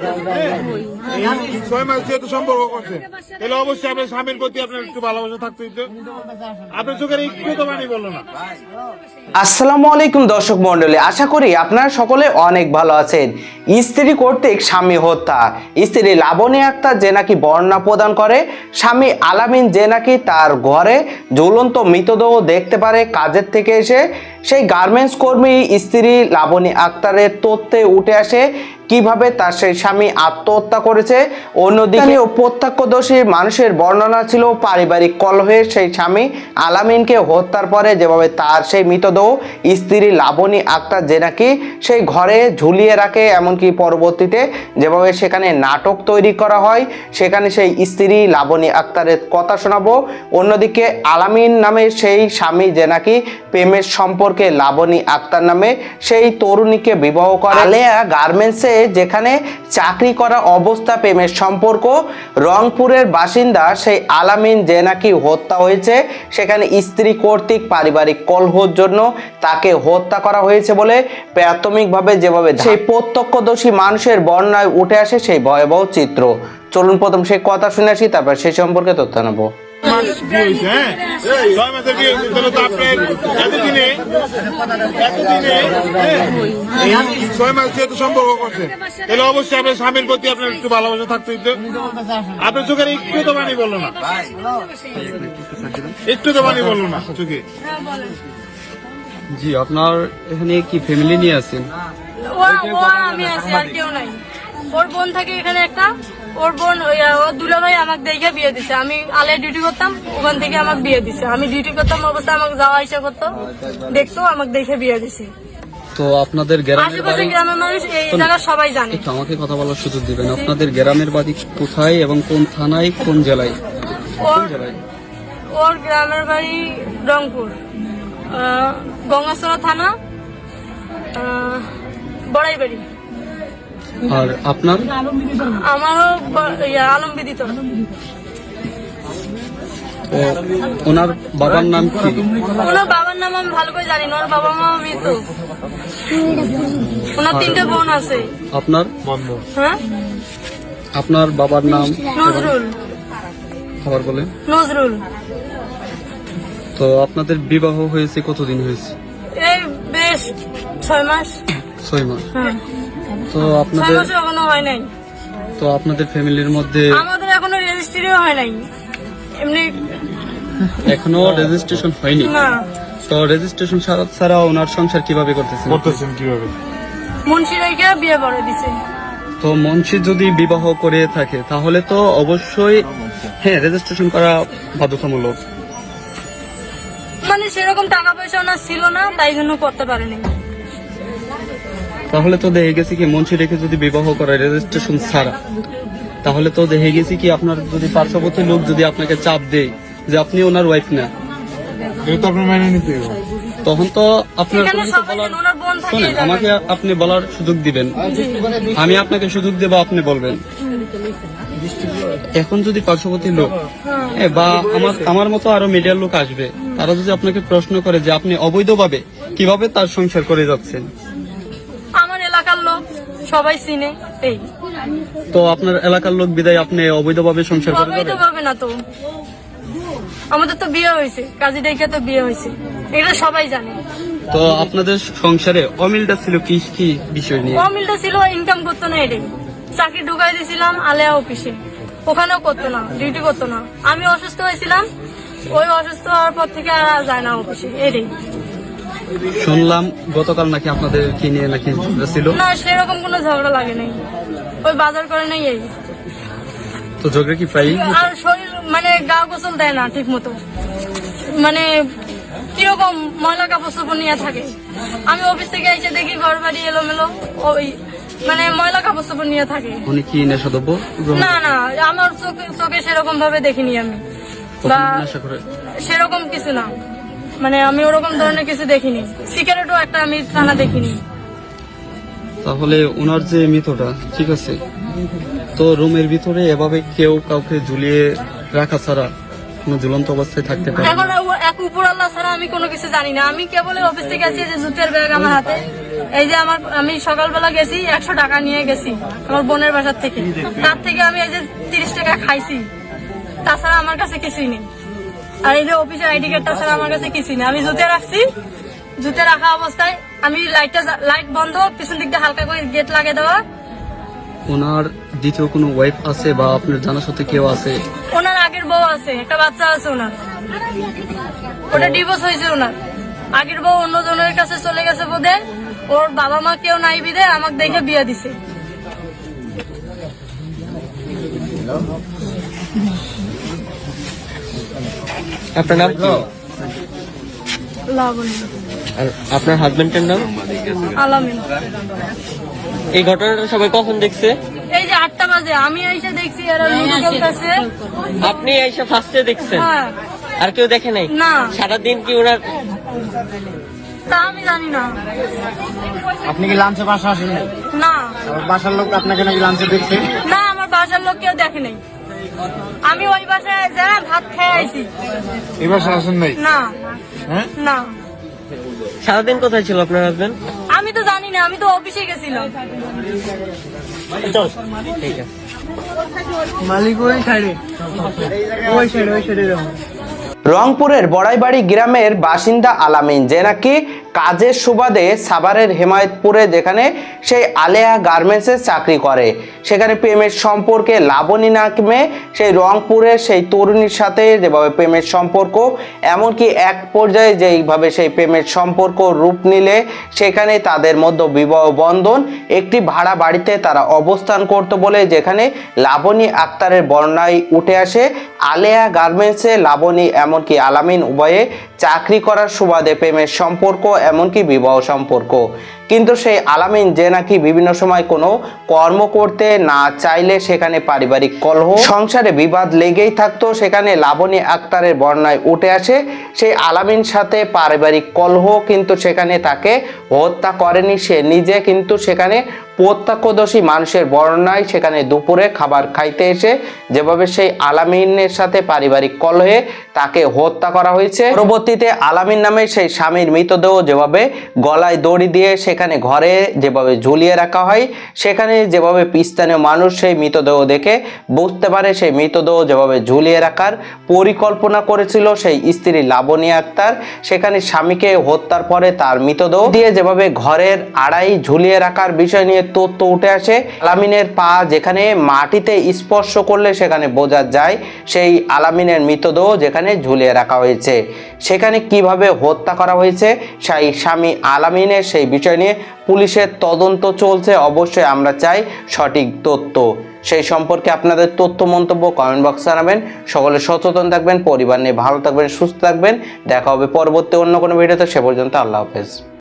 এই আসসালামু আলাইকুম দর্শক মন্ডলী আশা করি আপনারা সকলে অনেক ভালো আছেন। স্ত্রী কর্তৃক স্বামী হত্যা, স্ত্রী লাবণী আক্তার যে নাকি বর্ণনা প্রদান করে, স্বামী আলামিন যে নাকি তার ঘরে ঝুলন্ত মৃতদেহ দেখতে পারে কাজের থেকে এসে, সেই গার্মেন্টস কর্মী স্ত্রী লাবণী আক্তারের তথ্যে উঠে আসে, কীভাবে তার সেই স্বামী আত্মহত্যা করেছে। অন্যদিকে প্রত্যক্ষদর্শী মানুষের বর্ণনা ছিল পারিবারিক কলহে সেই স্বামী আলামিনকে হত্যার পরে যেভাবে তার সেই মৃতদেহ স্ত্রী লাবণী আক্তার যে নাকি সেই ঘরে ঝুলিয়ে রাখে এমনকি পরবর্তীতে যেভাবে সেখানে নাটক তৈরি করা হয় সেখানে সেই স্ত্রী লাবণী আক্তারের কথা শোনাবো। অন্যদিকে আলামিন নামে সেই স্বামী যে নাকি প্রেমের সম্পর্কে লাবণী আক্তার নামে সেই তরুণীকে বিবাহ করে। আলেয়া গার্মেন্টসে যেখানে চাকরি করা অবস্থা প্রেমের সম্পর্ক। রংপুরের বাসিন্দা সেই আলামিন যে নাকি হত্যা হয়েছে সেখানে স্ত্রী কর্তৃক পারিবারিক কলহর জন্য তাকে হত্যা করা হয়েছে বলে প্রাথমিকভাবে যেভাবে সেই প্রত্যক্ষদর্শী মানুষের বর্ণায় উঠে আসে সেই ভয়াবহ চিত্র। চলুন প্রথম সেই কথা শুনে আসি তারপর সেই সম্পর্কে তথ্য নেব। মাস বিয়ে হয়েছে হ্যাঁ? ছয় মাসের বিয়ে হয়েছে তাহলে তো আপনার এতদিনে এতদিনে হ্যাঁ, ছয় মাস যেহেতু সম্পর্ক করছে তাহলে অবশ্যই আপনার স্বামীর প্রতি আপনার একটু ভালোবাসা থাকতে আপনার চোখের একটু তো পানি বলল না। একটু তো পানি বলল না চোখে। জি আপনার এখানে কি ফ্যামিলি নিয়ে আছেন? আমি আছি আর কেউ নাই। ওর বোন থাকে এখানে একটা ওর বোন ওর দুলা ভাই আমাকে দেখে বিয়ে দিছে। আমি আলে ডিউটি করতাম ওখান থেকে আমাকে বিয়ে দিছে। আমি ডিউটি করতাম অবস্থা আমাকে যাওয়া আসা করতো। দেখতো আমাকে দেখে বিয়ে দিছে। তো আপনাদের গ্রামের বাড়ি সবাই জানে। আমাকে কথা বলার সুযোগ দিবেন। আপনাদের গ্রামের বাড়ি কোথায় এবং কোন থানায় কোন জেলায়? ওর জেলায়? ওর গ্রামের বাড়ি রংপুর। গঙ্গাচড়া থানা বড়াইবাড়ি। আর আপনার? আমারও ব- ইয়া, আলমবিদিত তো ওনার বাবার নাম কি? ওনার বাবার নাম আমি ভালো করে জানি না ওর বাবা মা মৃত। ওনার তিনটে বোন আছে। আপনার? হ্যাঁ? আপনার বাবার নাম? নজরুল। খাবার বলেন। নজরুল। তো আপনাদের বিবাহ হয়েছে কতদিন হয়েছে? এই বেশ ছয় মাস। ছয় মাস। হ্যাঁ। তো ছয় আপনাদের মাসও এখনও হয় নাই। তো আপনাদের ফ্যামিলির মধ্যে আমাদের এখনও রেজিস্ট্রিও হয় নাই। এমনি এখনও রেজিস্ট্রেশন হয়নি। না। তো রেজিস্ট্রেশন ছাড়া ওনার সংসার কীভাবে করতেছেন? করতেছেন কীভাবে? মুন্সি রেখে বিয়ে করে দিছে। তো মঞ্চে যদি বিবাহ করে থাকে তাহলে তো অবশ্যই হ্যাঁ রেজিস্ট্রেশন করা বাধ্যতামূলক। মানে সেরকম টাকা পয়সা ওনার ছিল না তাই জন্য করতে পারেনি। তাহলে তো দেখে গেছি কি মঞ্চে রেখে যদি বিবাহ করে রেজিস্ট্রেশন ছাড়া তাহলে তো দেখে গেছি কি আপনার যদি পার্শ্ববর্তী লোক যদি আপনাকে চাপ দেয় যে আপনি ওনার ওয়াইফ না। তখন তো আপনার শোনেন আমাকে আপনি বলার সুযোগ দিবেন। আমি আপনাকে সুযোগ দেবো আপনি বলবেন। এখন যদি পার্শ্ববর্তী লোক এ, বা আমার আমার মতো আরও মিডিয়ার লোক আসবে তারা যদি আপনাকে প্রশ্ন করে যে আপনি অবৈধভাবে কীভাবে তার সংসার করে যাচ্ছেন? সবাই চিনে এই। তো আপনার এলাকার লোক বিদায় আপনি অবৈধভাবে সংসার করে অবৈধ যাবেন? ভাবে না তো। আমাদের তো বিয়ে হয়েছে কাজী ডেকে তো বিয়ে হয়েছে। এটা সবাই জানে। তো আপনাদের সংসারে অমিলটা ছিল কি কি বিষয় নিয়ে? অমিলটা ছিল ইনকাম করতো না এটাই। চাকরি ঢুকাই দিয়েছিলাম আলেয়া অফিসে। ওখানেও করতো না ডিউটি করতো না। আমি অসুস্থ হয়েছিলাম ওই অসুস্থ হওয়ার পর থেকে আর যায় না অফিসে এটাই। শুনলাম গতকাল নাকি আপনাদের কি নিয়ে নাকি ছিল। না সেরকম কোনো ঝগড়া লাগে নাই। ওই বাজার করে নাই এই। তো ঝগড়া কি প্রায় আর শরীর মানে গা গোসল দেয় না ঠিক মতো মানে কীরকম ময়লা কাপড় চোপড় নিয়ে থাকে। আমি অফিস থেকে এসে দেখি ঘর বাড়ি এলোমেলো ওই মানে ময়লা কাপড় চোপড় নিয়ে থাকে। উনি কি গ্রহণ না না আমার চোখে চোখে সেরকম ভাবে দেখিনি আমি। বা সেরকম কিছু না। মানে আমি ওরকম ধরনের কিছু দেখিনি। সিগারেটও একটা আমি টানা দেখিনি। তাহলে ওনার যে মৃতটা ঠিক আছে? তো রুমের ভিতরে এভাবে কেউ কাউকে ঝুলিয়ে রাখা ছাড়া কোনো ঝুলন্ত অবস্থায় থাকতে পারে। এখন এক উপর আল্লাহ ছাড়া আমি কোনো কিছু জানি না। আমি কেবল অফিস থেকে আছি যে জুতের ব্যাগ আমার হাতে। এই যে আমার আমি সকালবেলা গেছি একশো টাকা নিয়ে গেছি আমার বোনের বাসার থেকে। তার থেকে আমি এই যে তিরিশ টাকা খাইছি। তাছাড়া আমার কাছে কিছুই নেই। আর এই যে অফিসের আইডি কার্ডটা ছাড়া আমার কাছে কিছুই নেই। আমি জুতে রাখছি। জুতে রাখা অবস্থায় আমি লাইটটা লাইট বন্ধ পিছন দিক দিয়ে হালকা করে গেট লাগিয়ে দেওয়া। ওনার দ্বিতীয় কোনো ওয়াইফ আছে বা আপনার জানার সাথে কেউ আছে? ওনার আগের বউ আছে একটা বাচ্চা আছে ওনার। ওটা ডিভোর্স হয়েছে ওনার। আগের বউ অন্য জনের কাছে চলে গেছে বোধে। ওর বাবা মা কেউ নাই বিদে আমাকে দেখে বিয়ে দিছে। আপনার নাম? কি আর আপনার হাজবেন্ডের নাম? আলামিন। এই ঘটনাটা সবাই কখন দেখছে? এই যে আটটা বাজে আমি এসে দেখছি এরা লুডো খেলতেছে আপনি এসে ফার্স্টে দেখছেন? হ্যাঁ। আর কেউ দেখে নাই? না। সারাদিন কি ওনার তা আমি জানি না। আপনি কি লাঞ্চে বাসা আসেন না। বাসার লোক আপনাকে নাকি লাঞ্চে দেখছে? না আমার বাসার লোক কেউ দেখে নাই। আমি ওই বাসায় যারা ভাত খেয়ে আইছি। এই বাসে আসেন নাই? না। হ্যাঁ? না। সারাদিন কোথায় ছিল আপনার হাজবেন্ড আমি তো জানি না আমি তো অফিসে গেছিলাম। মালিক ওই সাইডে। ওই সাইডে ওই সাইডে রংপুরের বড়াইবাড়ি গ্রামের বাসিন্দা আলামিন, যে নাকি কাজের সুবাদে সাভারের হেমায়তপুরে যেখানে সেই আলেয়া গার্মেন্টসে চাকরি করে। সেখানে প্রেমের সম্পর্কে লাবণী নামে সেই রংপুরের সেই তরুণীর সাথে যেভাবে প্রেমের সম্পর্ক, এমনকি এক পর্যায়ে যেইভাবে সেই প্রেমের সম্পর্ক রূপ নিলে, সেখানে তাদের মধ্যে বিবাহ বন্ধন, একটি ভাড়া বাড়িতে তারা অবস্থান করতো বলে যেখানে লাবণী আক্তারের বর্ণায় উঠে আসে। আলেয়া গার্মেন্টসে লাবণী এমনকি আলামিন উভয়ে চাকরি করার সুবাদে প্রেমের সম্পর্ক, এমনকি বিবাহ সম্পর্ক। কিন্তু সেই আলামিন যে নাকি বিভিন্ন সময় কোনো কর্ম করতে না চাইলে সেখানে পারিবারিক কলহ, সংসারে বিবাদ লেগেই থাকতো, সেখানে লাবণী আক্তারের বর্ণায় উঠে আসে, সেই আলামিন সাথে পারিবারিক কলহ, কিন্তু সেখানে তাকে হত্যা করেনি সে নিজে, কিন্তু সেখানে প্রত্যক্ষদর্শী মানুষের বর্ণায় সেখানে দুপুরে খাবার খাইতে এসে, যেভাবে সেই আলামিনের সাথে পারিবারিক কলহে তাকে হত্যা করা হয়েছে। পরবর্তীতে আলামিন নামে সেই স্বামীর মৃতদেহ যেভাবে গলায় দড়ি দিয়ে সেখানে ঘরে যেভাবে ঝুলিয়ে রাখা হয়, সেখানে যেভাবে স্থানীয় মানুষ সেই মৃতদেহ দেখে বুঝতে পারে সেই মৃতদেহ যেভাবে ঝুলিয়ে রাখার পরিকল্পনা করেছিল সেই স্ত্রী লাবণী আক্তার। সেখানে স্বামীকে হত্যার পরে তার মৃতদেহ দিয়ে যেভাবে ঘরের আড়াই ঝুলিয়ে রাখার বিষয় নিয়ে তথ্য উঠে আসে, আলামিনের পা যেখানে মাটিতে স্পর্শ করলে সেখানে বোঝা যায় সেই আলামিনের মৃতদেহ যেখানে ঝুলিয়ে রাখা হয়েছে। সেখানে কীভাবে হত্যা করা হয়েছে, সেই স্বামী আলামিনের সেই বিষয় নিয়ে পুলিশের তদন্ত চলছে। অবশ্যই আমরা চাই সঠিক তথ্য। সেই সম্পর্কে আপনাদের তথ্য মন্তব্য কমেন্ট বক্সে জানাবেন। সকলে সচেতন থাকবেন, পরিবার নিয়ে ভালো থাকবেন, সুস্থ থাকবেন। দেখা হবে পরবর্তী অন্য কোনো ভিডিওতে সে পর্যন্ত আল্লাহ হাফেজ।